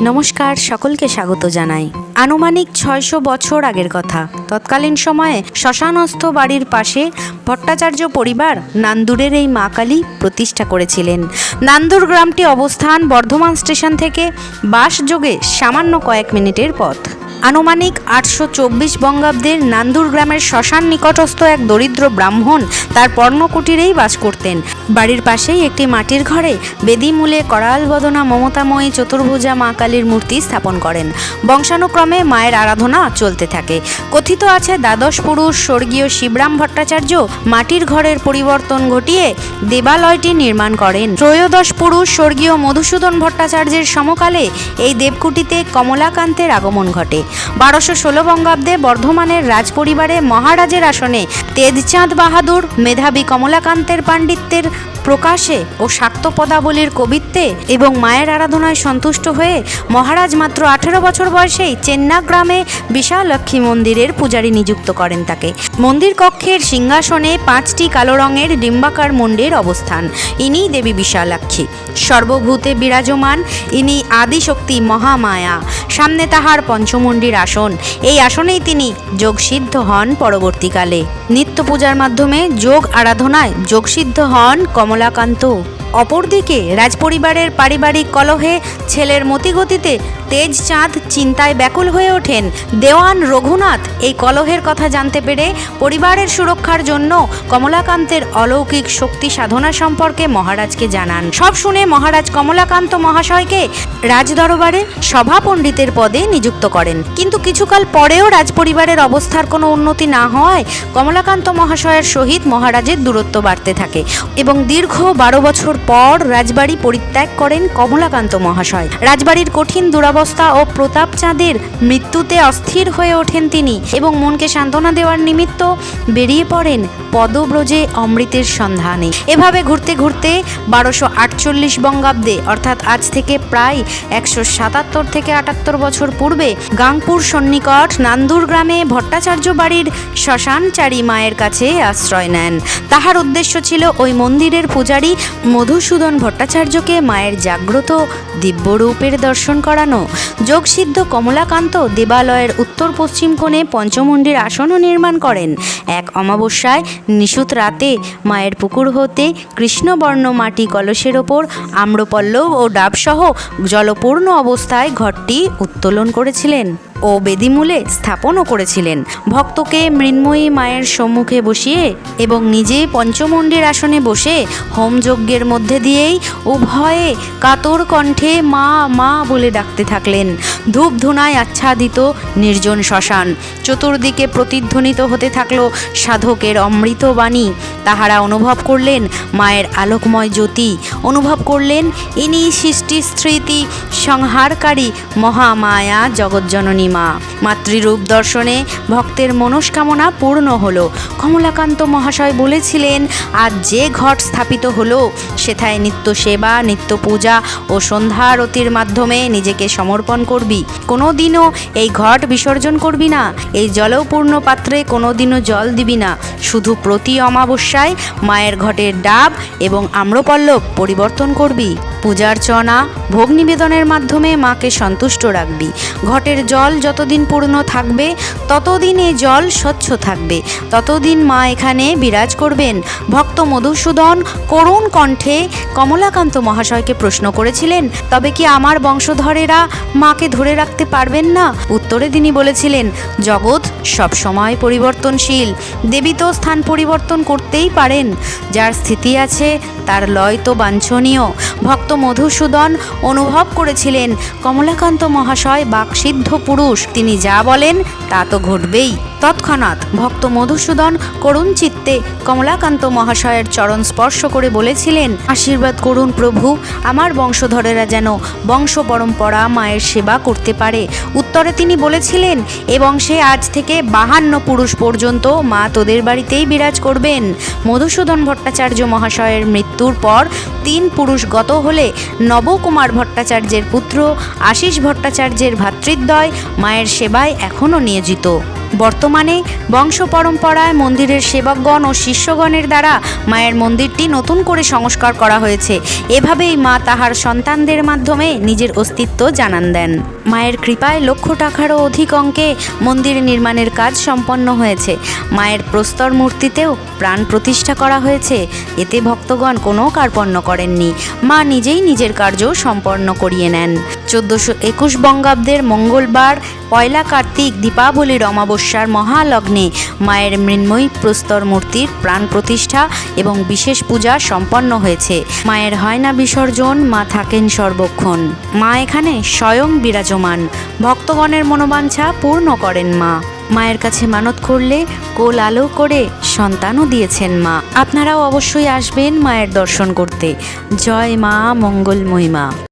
নমস্কার, সকলকে স্বাগত জানাই। আনুমানিক ছয়শো বছর আগের কথা। তৎকালীন সময়ে শ্মশানস্থ বাড়ির পাশে ভট্টাচার্য পরিবার নান্দুরের এই মা কালী প্রতিষ্ঠা করেছিলেন। নান্দুর গ্রামটি অবস্থান বর্ধমান স্টেশন থেকে বাস যোগে সামান্য কয়েক মিনিটের পথ। আনুমানিক আটশো চব্বিশ বঙ্গাব্দের নান্দুর গ্রামের শ্মশান নিকটস্থ এক দরিদ্র ব্রাহ্মণ তার পর্ণকুটিরেই বাস করতেন। বাড়ির পাশেই একটি মাটির ঘরে বেদিমূলে করাল বদনা মমতাময়ী চতুর্ভুজা মা কালীর মূর্তি স্থাপন করেন। বংশানুক্রমে মায়ের আরাধনা চলতে থাকে। কথিত আছে দ্বাদশ পুরুষ স্বর্গীয় শিবরাম ভট্টাচার্য মাটির ঘরের পরিবর্তন ঘটিয়ে দেবালয়টি নির্মাণ করেন। ত্রয়োদশ পুরুষ স্বর্গীয় মধুসূদন ভট্টাচার্যের সমকালে এই দেবকুটিতে কমলাকান্তের আগমন ঘটে। বারোশো ষোলো বঙ্গাব্দে বর্ধমানের রাজপরিবারে মহারাজের আসনে তেজচাঁদ বাহাদুর, মেধাবী কমলাকান্তের পাণ্ডিত্যের প্রকাশে ও শাক্ত পদাবলীর কবিত্বে এবং মায়ের আরাধনায় সন্তুষ্ট হয়ে মহারাজ মাত্র আঠেরো বছর বয়সেই চেন্না গ্রামে বিশালক্ষী মন্দিরের পূজারী নিযুক্ত করেন তাকে। মন্দির কক্ষের সিংহাসনে পাঁচটি কালো রঙের ডিম্বাকার মুন্ডের অবস্থান। ইনি দেবী বিশালাক্ষী। সর্বভূতে বিরাজমান, ইনি আদিশক্তি মহামায়া। সামনে তাহার পঞ্চমুণ্ডির আসন। এই আসনেই তিনি যোগসিদ্ধ হন পরবর্তীকালে। নিত্য পূজার মাধ্যমে যোগ আরাধনায় যোগসিদ্ধ হন কমলাকান্ত। অপরদিকে রাজপরিবারের পারিবারিক কলহে ছেলের মতিগতিতে তেজচাঁদ চিন্তায় ব্যাকুল হয়ে ওঠেন। দেওয়ান রঘুনাথ এই কলহের কথা জানতে পেরে পরিবারের সুরক্ষার জন্য কমলাকান্তের অলৌকিক শক্তি সাধনা সম্পর্কে মহারাজকে জানান। সব শুনে মহারাজ কমলাকান্ত মহাশয়কে রাজদরবারে সভা পণ্ডিতের পদে নিযুক্ত করেন। কিন্তু কিছুকাল পরেও রাজপরিবারের অবস্থার কোনো উন্নতি না হওয়ায় কমলাকান্ত মহাশয়ের সহিত মহারাজের দূরত্ব বাড়তে থাকে এবং দীর্ঘ বারো বছর পর রাজবাড়ি পরিত্যাগ করেন কমলাকান্ত মহাশয়। রাজবাড়ির কঠিন দুরবস্থা ও প্রতাপ চাঁদের মৃত্যুতে অস্থির হয়ে ওঠেন তিনি এবং মনকে সান্ত্বনা দেওয়ার নিমিত্ত বেরিয়ে পড়েন পদব্রজে অমৃতের সন্ধানে। এভাবে ঘুরতে ঘুরতে বারোশো আটচল্লিশ বঙ্গাব্দে, অর্থাৎ আজ থেকে প্রায় একশো সাতাত্তর থেকে আটাত্তর বছর পূর্বে, গাংপুর সন্নিকট নান্দুর গ্রামে ভট্টাচার্য বাড়ির শ্মশানচারী মায়ের কাছে আশ্রয় নেন। তাহার উদ্দেশ্য ছিল ওই মন্দিরের পূজারী মধুসূদন ভট্টাচার্যকে মায়ের জাগ্রত দিব্যরূপের দর্শন করানো। যোগসিদ্ধ কমলাকান্ত দেবালয়ের উত্তর পশ্চিম কোণে পঞ্চমন্ডির আসনও নির্মাণ করেন। এক অমাবস্যায় নিশুত রাতে মায়ের পুকুর হতে কৃষ্ণবর্ণ মাটি কলসের ওপর আম্রপল্লব ও ডাবসহ জলপূর্ণ অবস্থায় ঘরটি উত্তোলন করেছিলেন। ও বেদিমূলে স্থাপনও করেছিলেন। ভক্তকে মৃন্ময়ী মায়ের সম্মুখে বসিয়ে এবং নিজে পঞ্চমন্ডির আসনে বসে হোমযজ্ঞের মধ্যে দিয়েই উভয়ে কাতর কণ্ঠে মা মা বলে ডাকতে থাকলেন। ধূপ ধুনায় আচ্ছাদিত নির্জন শ্মশান। চতুর্দিকে প্রতিধ্বনিত হতে থাকল সাধকের অমৃত বাণী। তাহারা অনুভব করলেন মায়ের আলোকময় জ্যোতি। অনুভব করলেন ইনি সৃষ্টি স্মৃতি সংহারকারী মহামায়া জগজ্জননী। মা মাতৃরূপ দর্শনে ভক্তের মনস্কামনা পূর্ণ হলো। কমলাকান্ত মহাশয় বলেছিলেন, আজ যে ঘট স্থাপিত হলো, সেথায় নিত্য সেবা, নিত্য পূজা ও সন্ধ্যা আরতির মাধ্যমে নিজেকে সমর্পণ করবি। কোনো দিনও এই ঘট বিসর্জন করবি না, এই জলপূর্ণ পাত্রে কোনো দিনও জল দিবি না। শুধু প্রতি অমাবস্যায় মায়ের ঘটের ডাব এবং আম্রপল্লব পরিবর্তন করবি। পূজার্চনা, ভোগ নিবেদনের মাধ্যমে মাকে সন্তুষ্ট রাখবি। ঘটের জল যতদিন পূর্ণ থাকবে, ততদিন এ জল স্বচ্ছ থাকবে। ততদিন মা এখানে বিরাজ করবেন। ভক্ত মধুসূদন করুণ কণ্ঠে কমলাকান্ত মহাশয়কে প্রশ্ন করেছিলেন, তবে কি আমার বংশধরেরা মাকে ধরে রাখতে পারবেন না? উত্তরে তিনি বলেছিলেন, জগৎ সবসময় পরিবর্তনশীল। দেবী তো স্থান পরিবর্তন করতেই পারেন। যার স্থিতি আছে, তার লয় তো বাঞ্ছনীয়। ভক্ত মধুসূদন অনুভব করেছিলেন, কমলাকান্ত মহাশয় বাকসিদ্ধ পুরুষ তিনি যা বলেন তা তো ঘটবেই। তৎক্ষণাৎ ভক্ত মধুসূদন করুণ চিত্তে কমলাকান্ত মহাশয়ের চরণ স্পর্শ করে বলেছিলেন, আশীর্বাদ করুন প্রভু, আমার বংশধরেরা যেন বংশ পরম্পরা মায়ের সেবা করতে পারে। উত্তরে তিনি বলেছিলেন, এ বংশে আজ থেকে বাহান্ন পুরুষ পর্যন্ত মা তোদের বাড়িতেই বিরাজ করবেন। মধুসূদন ভট্টাচার্য মহাশয়ের মৃত্যুর পর তিন পুরুষ গত হলে নবকুমার ভট্টাচার্যের পুত্র আশিস ভট্টাচার্যের ভ্রাতৃদ্বয় মায়ের সেবায় এখনও নিয়োজিত। বর্তমানে বংশ পরম্পরায় মন্দিরের সেবকগণ ও শিষ্যগণের দ্বারা মায়ের মন্দিরটি নতুন করে সংস্কার করা হয়েছে। এভাবেই মা তাহার সন্তানদের মাধ্যমে নিজের অস্তিত্ব জানান দেন। মায়ের কৃপায় লক্ষ টাকারও অধিক অঙ্কে মন্দির নির্মাণের কাজ সম্পন্ন হয়েছে। মায়ের প্রস্তর মূর্তিতেও প্রাণ প্রতিষ্ঠা করা হয়েছে। এতে ভক্তগণ কোনো কার্পণ্য করেননি। মা নিজেই নিজের কার্য সম্পন্ন করিয়ে নেন। চোদ্দোশো একুশ বঙ্গাব্দের মঙ্গলবার পয়লা কার্তিক দীপাবলির অমাবস্যার মহালগ্নে মায়ের মৃন্ময়ী প্রস্তর মূর্তির প্রাণ প্রতিষ্ঠা এবং বিশেষ পূজা সম্পন্ন হয়েছে। মায়ের হয় না বিসর্জন, মা থাকেন সর্বক্ষণ। মা এখানে স্বয়ং বিরাজমান। ভক্তগণের মনোবাঞ্ছা পূর্ণ করেন মা। মায়ের কাছে মানত করলে কোল আলো করে সন্তানও দিয়েছেন মা। আপনারাও অবশ্যই আসবেন মায়ের দর্শন করতে। জয় মা, মঙ্গলময়ী মা।